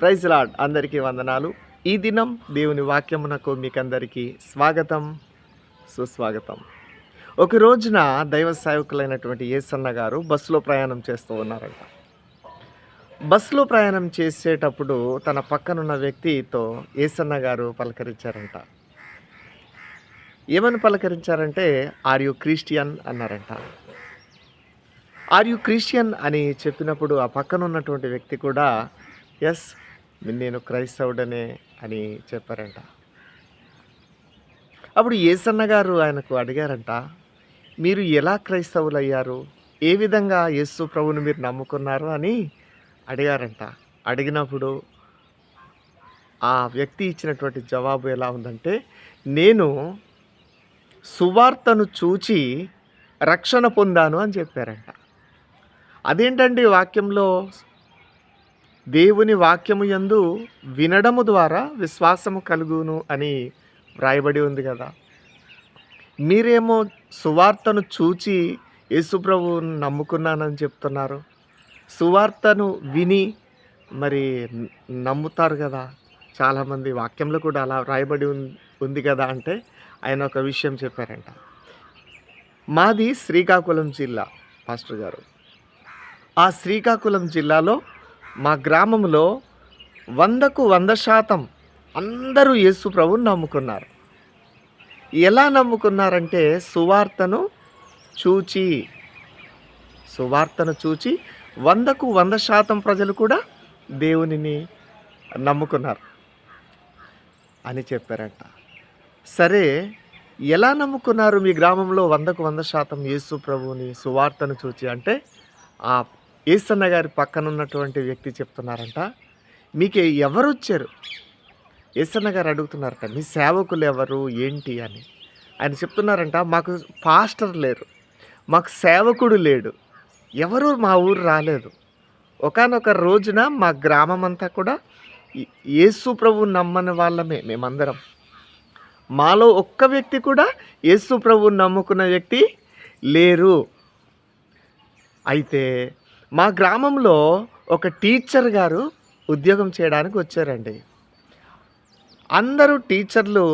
Praise lord అందరికీ వందనాలు. ఈ దినం దేవుని వాక్యమునకు మీకందరికీ స్వాగతం సుస్వాగతం. ఒక రోజున దైవ సేవకులైనటువంటి ఏసన్న గారు బస్సులో ప్రయాణం చేస్తూ ఉన్నారంట. బస్సులో ప్రయాణం చేసేటప్పుడు తన పక్కనున్న వ్యక్తితో ఏసన్న గారు పలకరించారంట. ఏమని పలకరించారంటే ఆర్ యు క్రిస్టియన్ అన్నారంట. ఆర్ యు క్రిస్టియన్ అని చెప్పినప్పుడు ఆ పక్కన ఉన్నటువంటి వ్యక్తి కూడా ఎస్ నేను క్రైస్తవుడనే అని చెప్పారంట. అప్పుడు ఏసన్న గారు ఆయనకు అడిగారంట మీరు ఎలా క్రైస్తవులు అయ్యారు ఏ విధంగా యేసు ప్రభువుని మీరు నమ్ముకున్నారు అని అడిగారంట. అడిగినప్పుడు ఆ వ్యక్తి ఇచ్చినటువంటి జవాబు ఎలా ఉందంటే నేను సువార్తను చూచి రక్షణ పొందాను అని చెప్పారంట. అదేంటండి వాక్యంలో దేవుని వాక్యము యందు వినడము ద్వారా విశ్వాసము కలుగును అని వ్రాయబడి ఉంది కదా. మీరేమో సువార్తను చూచి యేసుప్రభువుని నమ్ముకున్నానని చెప్తున్నారు. సువార్తను విని మరి నమ్ముతారు కదా. చాలామంది వాక్యంలో కూడా అలా వ్రాయబడి ఉంది కదా అంటే ఆయన ఒక విషయం చెప్పారంట. మాది శ్రీకాకుళం జిల్లా పాస్టర్ గారు. ఆ శ్రీకాకుళం జిల్లాలో మా గ్రామంలో వందకు వంద శాతం అందరూ యేసు ప్రభుని నమ్ముకున్నారు. ఎలా నమ్ముకున్నారంటే సువార్తను చూచి సువార్తను చూచి వందకు వంద శాతం ప్రజలు కూడా దేవునిని నమ్ముకున్నారు అని చెప్పారంట. సరే ఎలా నమ్ముకున్నారు మీ గ్రామంలో వందకు వంద శాతం యేసు ప్రభువుని సువార్తను చూచి అంటే ఆ ఏసన్న గారి పక్కన ఉన్నటువంటి వ్యక్తి చెప్తున్నారంట మీకు ఎవరు వచ్చారు? ఏసన్న గారు అడుగుతున్నారట మీ సేవకులు ఎవరు? ఏంటి? అని. ఆయన చెప్తున్నారంట మాకు పాస్టర్ లేరు మాకు సేవకుడు లేడు ఎవరు మా ఊరు రాలేదు. ఒకానొక రోజున మా గ్రామం అంతా కూడా యేసు ప్రభు నమ్మని వాళ్ళమే మేమందరం. మాలో ఒక్క వ్యక్తి కూడా యేసు ప్రభు నమ్ముకున్న వ్యక్తి లేరు. అయితే మా గ్రామంలో ఒక టీచర్ గారు ఉద్యోగం చేయడానికి వచ్చారండి. అందరూ టీచర్లు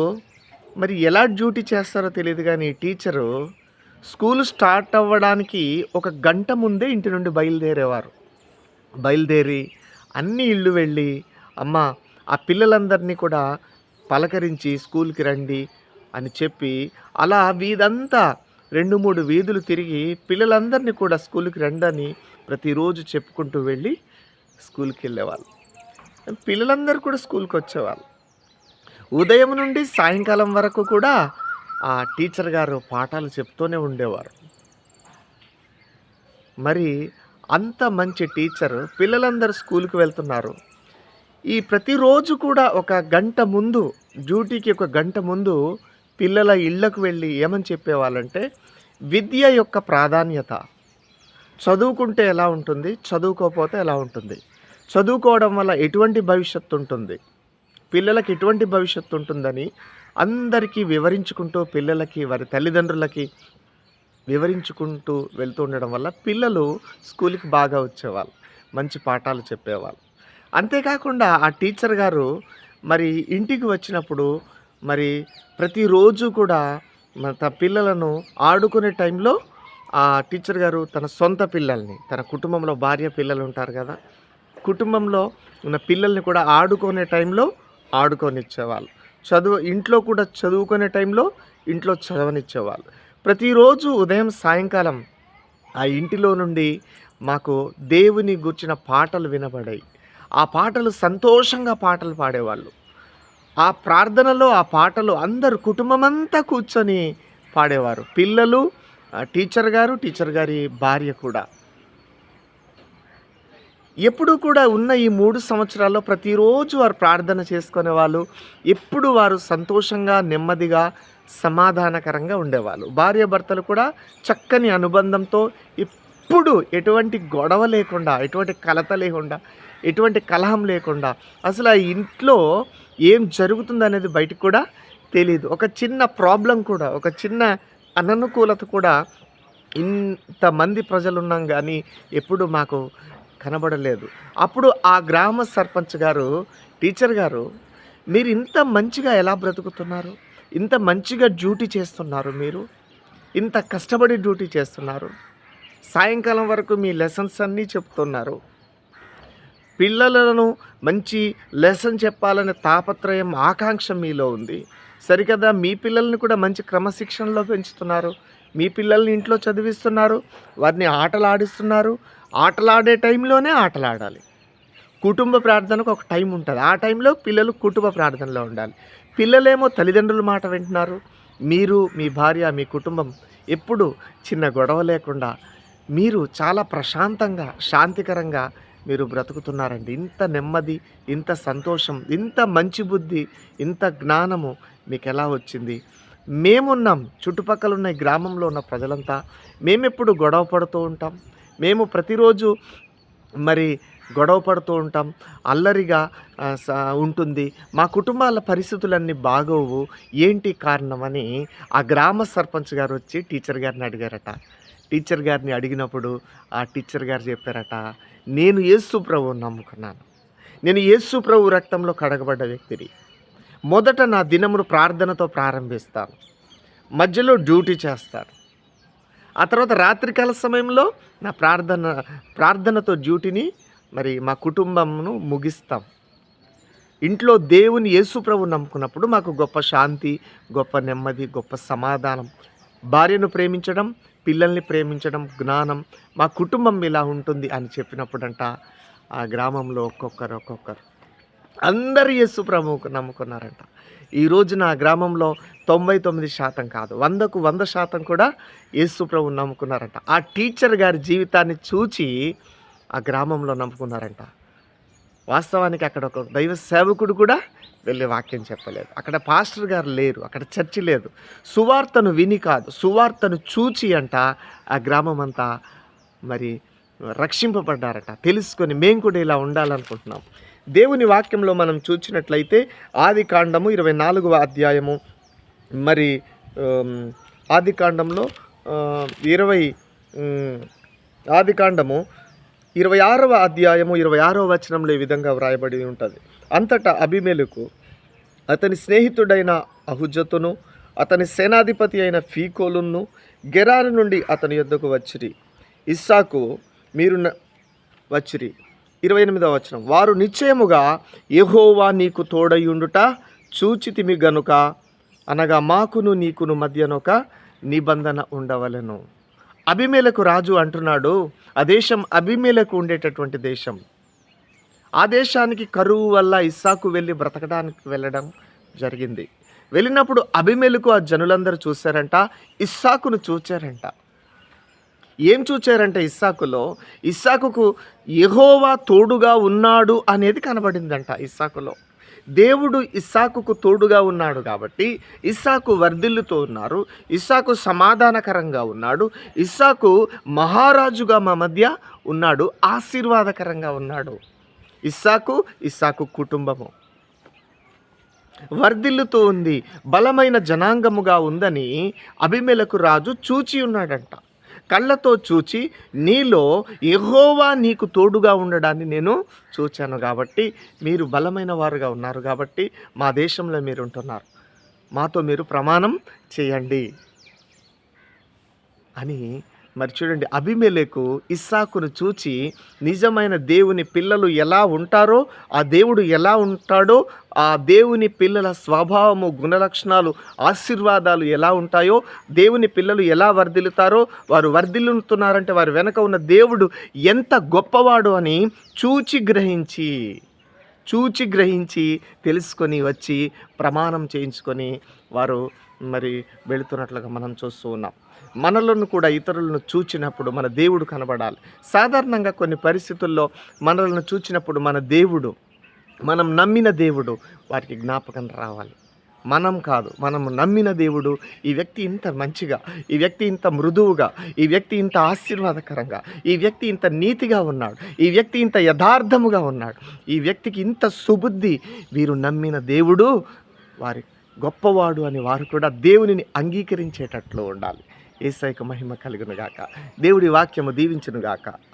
మరి ఎలా డ్యూటీ చేస్తారో తెలియదు కానీ టీచరు స్కూల్ స్టార్ట్ అవ్వడానికి ఒక గంట ముందే ఇంటి నుండి బయలుదేరేవారు. బయలుదేరి అన్ని ఇళ్ళు వెళ్ళి అమ్మ ఆ పిల్లలందరినీ కూడా పలకరించి స్కూల్కి రండి అని చెప్పి అలా వీధంతా రెండు మూడు వీధులు తిరిగి పిల్లలందరినీ కూడా స్కూల్కి రండని ప్రతిరోజు చెప్పుకుంటూ వెళ్ళి స్కూల్కి వెళ్ళేవాళ్ళు. పిల్లలందరూ కూడా స్కూల్కి వచ్చేవాళ్ళు. ఉదయం నుండి సాయంకాలం వరకు కూడా ఆ టీచర్ గారు పాఠాలు చెప్తూనే ఉండేవారు. మరి అంత మంచి టీచర్ పిల్లలందరూ స్కూల్కి వెళ్తున్నారు. ఈ ప్రతిరోజు కూడా ఒక గంట ముందు డ్యూటీకి ఒక గంట ముందు పిల్లల ఇళ్ళకు వెళ్ళి ఏమని చెప్పేవాళ్ళంటే విద్య యొక్క ప్రాధాన్యత. చదువుకుంటే ఎలా ఉంటుంది? చదువుకోకపోతే ఎలా ఉంటుంది? చదువుకోవడం వల్ల ఎటువంటి భవిష్యత్తు ఉంటుంది? పిల్లలకి ఎటువంటి భవిష్యత్తు ఉంటుందని అందరికీ వివరించుకుంటూ పిల్లలకి వారి తల్లిదండ్రులకి వివరించుకుంటూ వెళ్తూ ఉండడం వల్ల పిల్లలు స్కూల్కి బాగా వచ్చేవాళ్ళు మంచి పాఠాలు చెప్పేవాళ్ళు. అంతేకాకుండా ఆ టీచర్ గారు మరి ఇంటికి వచ్చినప్పుడు మరి ప్రతిరోజు కూడా మన తన పిల్లలను ఆడుకునే టైంలో ఆ టీచర్ గారు తన సొంత పిల్లల్ని తన కుటుంబంలో భార్య పిల్లలు ఉంటారు కదా కుటుంబంలో ఉన్న పిల్లల్ని కూడా ఆడుకునే టైంలో ఆడుకొనిచ్చేవాళ్ళు. చదువు ఇంట్లో కూడా చదువుకునే టైంలో ఇంట్లో చదవనిచ్చేవాళ్ళు. ప్రతిరోజు ఉదయం సాయంకాలం ఆ ఇంటిలో నుండి మాకు దేవుని గుర్చిన పాటలు వినబడాయి. ఆ పాటలు సంతోషంగా పాటలు పాడేవాళ్ళు. ఆ ప్రార్థనలో ఆ పాటలు అందరు కుటుంబమంతా కూర్చొని పాడేవారు. పిల్లలు టీచర్ గారు టీచర్ గారి భార్య కూడా. ఎప్పుడు కూడా ఉన్న ఈ మూడు సంవత్సరాల్లో ప్రతిరోజు వారు ప్రార్థన చేసుకునే వాళ్ళు ఎప్పుడు వారు సంతోషంగా నెమ్మదిగా సమాధానకరంగా ఉండేవాళ్ళు. భార్య భర్తలు కూడా చక్కని అనుబంధంతో ఎప్పుడు ఎటువంటి గొడవ లేకుండా ఎటువంటి కలత లేకుండా ఎటువంటి కలహం లేకుండా. అసలు ఆ ఇంట్లో ఏం జరుగుతుందనేది బయటకు కూడా తెలియదు ఒక చిన్న ప్రాబ్లం కూడా ఒక చిన్న అననుకూలత కూడా ఇంతమంది ప్రజలు ఉన్నాం కానీ ఎప్పుడు మాకు కనబడలేదు. అప్పుడు ఆ గ్రామ సర్పంచ్ గారు టీచర్ గారు మీరు ఇంత మంచిగా ఎలా బ్రతుకుతున్నారు? ఇంత మంచిగా డ్యూటీ చేస్తున్నారు మీరు? ఇంత కష్టపడి డ్యూటీ చేస్తున్నారు? సాయంకాలం వరకు మీ లెసన్స్ అన్నీ చెప్తున్నారు. పిల్లలను మంచి లెసన్ చెప్పాలనే తాపత్రయం ఆకాంక్ష మీలో ఉంది. సరికదా మీ పిల్లల్ని కూడా మంచి క్రమశిక్షణలో పెంచుతున్నారు. మీ పిల్లల్ని ఇంట్లో చదివిస్తున్నారు వారిని ఆటలు ఆడిస్తున్నారు ఆటలాడే టైంలోనే ఆటలాడాలి. కుటుంబ ప్రార్థనకు ఒక టైం ఉంటుంది. ఆ టైంలో పిల్లలు కుటుంబ ప్రార్థనలో ఉండాలి. పిల్లలేమో తల్లిదండ్రుల మాట వింటున్నారు. మీరు మీ భార్య మీ కుటుంబం ఎప్పుడు చిన్న గొడవ లేకుండా మీరు చాలా ప్రశాంతంగా శాంతికరంగా మీరు బ్రతుకుతున్నారండి. ఇంత నెమ్మది ఇంత సంతోషం ఇంత మంచి బుద్ధి ఇంత జ్ఞానము మీకు ఎలా వచ్చింది? మేమున్నాం చుట్టుపక్కల ఉన్న గ్రామంలో ఉన్న ప్రజలంతా. మేమెప్పుడు గొడవ పడుతూ ఉంటాం. మేము ప్రతిరోజు మరి గొడవ పడుతూ ఉంటాం. అల్లరిగా స- ఉంటుంది. మా కుటుంబాల పరిస్థితులన్నీ బాగోవు. ఏంటి కారణమని ఆ గ్రామ సర్పంచ్ గారు వచ్చి టీచర్ గారిని అడిగారట. టీచర్ గారిని అడిగినప్పుడు ఆ టీచర్ గారు చెప్పారట నేను యేసు ప్రభువుని నమ్ముకున్నాను. నేను యేసు ప్రభు రక్తంలో కడగబడ్డ వ్యక్తిని. మొదట నా దినమును ప్రార్థనతో ప్రారంభిస్తాను. మధ్యలో డ్యూటీ చేస్తాను. ఆ తర్వాత రాత్రికాల సమయంలో నా ప్రార్థన ప్రార్థనతో డ్యూటీని మరి మా కుటుంబంను ముగిస్తాం. ఇంట్లో దేవుని యేసు ప్రభు నమ్ముకున్నప్పుడు మాకు గొప్ప శాంతి గొప్ప నెమ్మది గొప్ప సమాధానం భార్యను ప్రేమించడం పిల్లల్ని ప్రేమించడం జ్ఞానం మా కుటుంబం ఇలా ఉంటుంది అని చెప్పినప్పుడంట ఆ గ్రామంలో ఒక్కొక్కరు ఒక్కొక్కరు. అందరు యేసు ప్రభువుకు నమ్ముకున్నారంట. ఈ రోజున ఆ గ్రామంలో తొంభై తొమ్మిది శాతం కాదు వందకు వంద శాతం కూడా యేసు ప్రభు నమ్ముకున్నారంట. ఆ టీచర్ గారి జీవితాన్ని చూచి ఆ గ్రామంలో నమ్ముకున్నారంట. వాస్తవానికి అక్కడ ఒక దైవ సేవకుడు కూడా వెళ్ళి వాక్యం చెప్పలేదు. అక్కడ పాస్టర్ గారు లేరు అక్కడ చర్చి లేదు. సువార్తను విని కాదు సువార్తను చూచి అంట ఆ గ్రామం అంతా మరి రక్షింపబడ్డారట. తెలుసుకొని మేము కూడా ఇలా ఉండాలనుకుంటున్నాం. దేవుని వాక్యంలో మనం చూచినట్లయితే ఆది కాండము ఇరవై నాలుగవ అధ్యాయము. మరి ఆది కాండంలో ఇరవై ఆది కాండము ఇరవై ఆరవ అధ్యాయము ఇరవై ఆరవ వచనంలో ఈ విధంగా వ్రాయబడి ఉంటుంది. అంతటా అభిమేలుకు అతని స్నేహితుడైన అహుజతును అతని సేనాధిపతి అయిన ఫీకోలును గెరారు నుండి అతని యొద్దకు వచ్చిరి. ఇస్సాకు మీరు న- వచ్చిరి. ఇరవై ఎనిమిదవ వచనం. వారు నిశ్చయముగా ఎహోవా నీకు తోడయుండుట చూచితిమి గనుక అనగా మాకును నీకును మధ్యనొక నిబంధన ఉండవలెను. అభిమేలకు రాజు అంటున్నాడు ఆ దేశం అభిమేలకు ఉండేటటువంటి దేశం. ఆ దేశానికి కరువు వల్ల ఇస్సాకు వెళ్ళి బ్రతకడానికి వెళ్ళడం జరిగింది. వెళ్ళినప్పుడు అభిమేలకు ఆ జనులందరూ చూశారంట ఇస్సాకును చూచారంట. ఏం చూచారంటే ఇస్సాకులో? ఇస్సాకుకు ఎహోవా తోడుగా ఉన్నాడు అనేది కనబడిందంట ఇస్సాకులో. దేవుడు ఇస్సాకుకు తోడుగా ఉన్నాడు కాబట్టి ఇస్సాకు వర్ధిల్లుతో ఉన్నారు ఇస్సాకు సమాధానకరంగా ఉన్నాడు ఇస్సాకు మహారాజుగా మా మధ్య ఉన్నాడు ఆశీర్వాదకరంగా ఉన్నాడు. ఇస్సాకు ఇస్సాకు కుటుంబము. వర్ధిల్లుతూ ఉంది బలమైన జనాంగముగా ఉందని అభిమేలకు రాజు చూచి ఉన్నాడంట. కళ్ళతో చూచి నీలో ఎహోవా నీకు తోడుగా ఉండడాన్ని నేను చూచాను కాబట్టి మీరు బలమైన వారుగా ఉన్నారు కాబట్టి మా దేశంలో మీరు ఉంటున్నారు మాతో మీరు ప్రమాణం చేయండి. అని మరి చూడండి అభిమేలకు ఇస్సాకును చూచి నిజమైన దేవుని పిల్లలు ఎలా ఉంటారో ఆ దేవుడు ఎలా ఉంటాడో ఆ దేవుని పిల్లల స్వభావము గుణలక్షణాలు ఆశీర్వాదాలు ఎలా ఉంటాయో దేవుని పిల్లలు ఎలా వర్ధిల్లుతారో వారు వర్ధిల్లుతున్నారంటే వారి వెనక ఉన్న దేవుడు ఎంత గొప్పవాడు అని చూచి గ్రహించి చూచి గ్రహించి తెలుసుకొని వచ్చి ప్రమాణం చేయించుకొని వారు మరి వెళుతున్నట్లుగా మనం చూస్తూ ఉన్నాం. మనలను కూడా ఇతరులను చూచినప్పుడు మన దేవుడు కనబడాలి. సాధారణంగా కొన్ని పరిస్థితుల్లో మనలను చూచినప్పుడు మన దేవుడు మనం నమ్మిన దేవుడు వారికి జ్ఞాపకం రావాలి. మనం కాదు మనం నమ్మిన దేవుడు. ఈ వ్యక్తి ఇంత మంచిగా ఈ వ్యక్తి ఇంత మృదువుగా ఈ వ్యక్తి ఇంత ఆశీర్వాదకరంగా ఈ వ్యక్తి ఇంత నీతిగా ఉన్నాడు ఈ వ్యక్తి ఇంత యథార్థముగా ఉన్నాడు. ఈ వ్యక్తికి ఇంత సుబుద్ధి. వీరు నమ్మిన దేవుడు వారి గొప్పవాడు అని వారు కూడా దేవునిని అంగీకరించేటట్లు ఉండాలి. ఏసైక మహిమ కలిగినగాక దేవుడి వాక్యము దీవించునుగాక